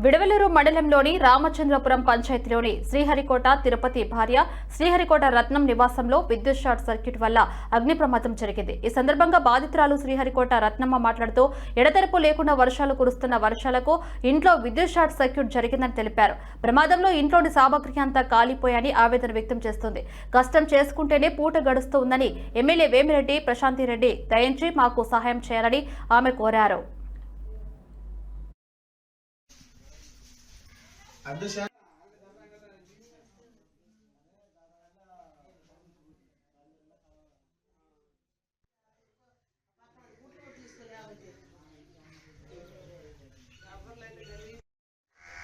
విడవలూరు మండలంలోని రామచంద్రపురం పంచాయతీలోని శ్రీహరికోట తిరుపతి భార్య శ్రీహరికోట రత్నం నివాసంలో విద్యుత్ షార్ట్ సర్క్యూట్ వల్ల అగ్ని ప్రమాదం జరిగింది. ఈ సందర్భంగా బాధితురాలు శ్రీహరికోట రత్నమ్మ మాట్లాడుతూ ఎడతెరపు లేకుండా వర్షాలు కురుస్తున్న వర్షాలకు ఇంట్లో విద్యుత్ షార్ట్ సర్క్యూట్ జరిగిందని తెలిపారు. ప్రమాదంలో ఇంట్లోని సామగ్రి అంతా కాలిపోయాని ఆవేదన వ్యక్తం చేస్తుంది. కష్టం చేసుకుంటేనే పూట గడుస్తూ ఉందని ఎమ్మెల్యే వేమిరెడ్డి ప్రశాంతిరెడ్డి దయించి మాకు సహాయం చేయాలని ఆమె కోరారు.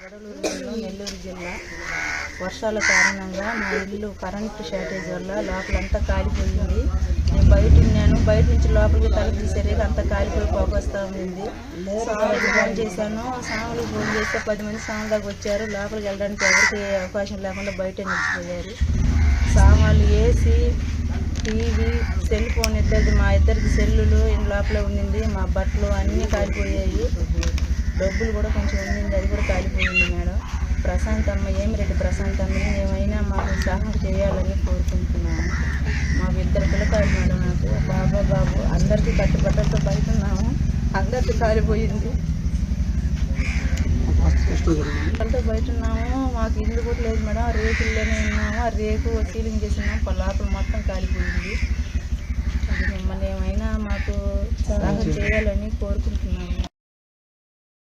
వడలూరు మండలం నెల్లూరు జిల్లా. వర్షాల కారణంగా మా ఇల్లు కరెంటు షార్టేజ్ వల్ల లోపలంతా కాలిపోయింది. నేను బయట ఉన్నాను. బయట నుంచి లోపలికి తల తీసేసరికి అంతా కాలిపోయి పోగొస్తా ఉంది. సాములకు ఫోన్ చేశాను. సాములకు ఫోన్ చేస్తే పది మంది సాముల దాకా వచ్చారు. లోపలికి వెళ్ళడానికి ఎవరికి అవకాశం లేకుండా బయట నిలిచిపోయారు. సామాన్లు ఏసీ టీవీ సెల్ ఫోన్ ఇద్దరిది మా ఇద్దరికి సెల్లులు లోపల ఉండింది. మా బట్టలు అన్నీ కాలిపోయాయి. డబ్బులు కూడా కొంచెం ఉండింది. ప్రశాంత్ అమ్మ ఏమిరెడ్డి ప్రశాంత్ ఏమైనా మాకు సహాయం చేయాలని కోరుకుంటున్నాము. మా ఇద్దరు పిల్లకాయలు మేడం నాకు బాబా బాబు అందరికీ కట్టుబట్టలతో బయటన్నాము అందరికీ కాలిపోయింది. వాళ్ళతో బయట ఉన్నాము మాకు ఇల్లు కూడా లేదు మేడం. రేకుల్లోనే ఉన్నాము. ఆ రేకు సీలింగ్ చేసినాము ప- లోపల మొత్తం కాలిపోయింది. మిమ్మల్ని ఏమైనా మాకు సహాయం చేయాలని కోరుకుంటున్నాము.